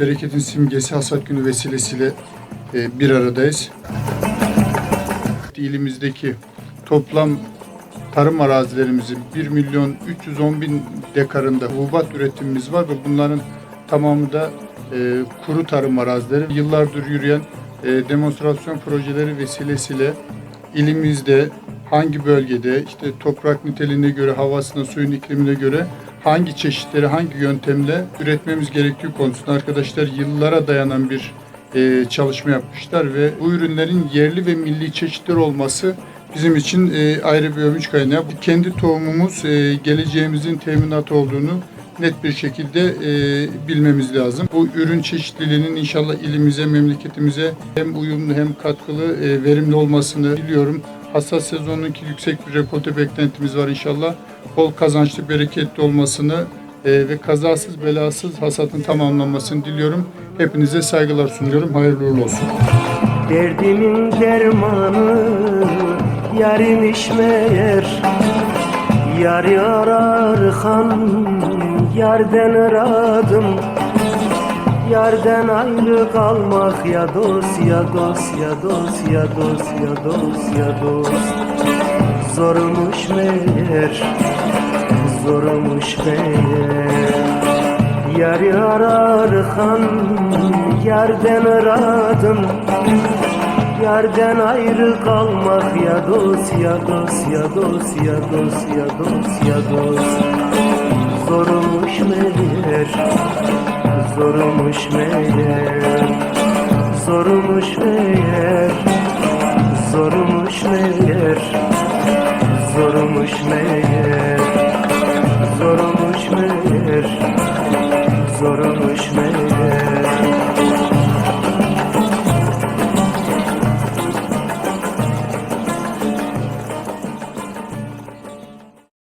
bereketin simgesi hasat günü vesilesiyle e, bir aradayız. İlimizdeki toplam tarım arazilerimizin 1 milyon 310 bin dekarında hububat üretimimiz var ve bunların tamamı da e, kuru tarım arazileri. Yıllardır yürüyen e, demonstrasyon projeleri vesilesiyle ilimizde hangi bölgede işte toprak niteliğine göre, havasına, suyun iklimine göre hangi çeşitleri, hangi yöntemle üretmemiz gerektiği konusunda arkadaşlar yıllara dayanan bir e, çalışma yapmışlar ve bu ürünlerin yerli ve milli çeşitler olması bizim için e, ayrı bir övünç kaynağı. Kendi tohumumuz e, geleceğimizin teminatı olduğunu net bir şekilde e, bilmemiz lazım. Bu ürün çeşitliliğinin inşallah ilimize, memleketimize hem uyumlu hem katkılı, e, verimli olmasını diliyorum. Hassas sezonunki yüksek bir rekolte beklentimiz var inşallah. Bol kazançlı, bereketli olmasını e, ve kazasız belasız hasatın tamamlanmasını diliyorum. Hepinize saygılar sunuyorum. Hayırlı uğurlu olsun. Derdimin dermanı yarimiş meğer Yar yarar han yerden aradım Yerden ayrı kalmak ya dost ya dost ya dost ya dost ya dost ya dost Zormuş meğer zormuş meğer Yar yarar han yerden aradım Yerden ayrı kalmak ya dost ya dost ya dost ya dost ya dost ya dost Zormuş meğer Zorumuş meğer Zorumuş meğer Zorumuş meğer Zorumuş meğer Zorumuş meğer.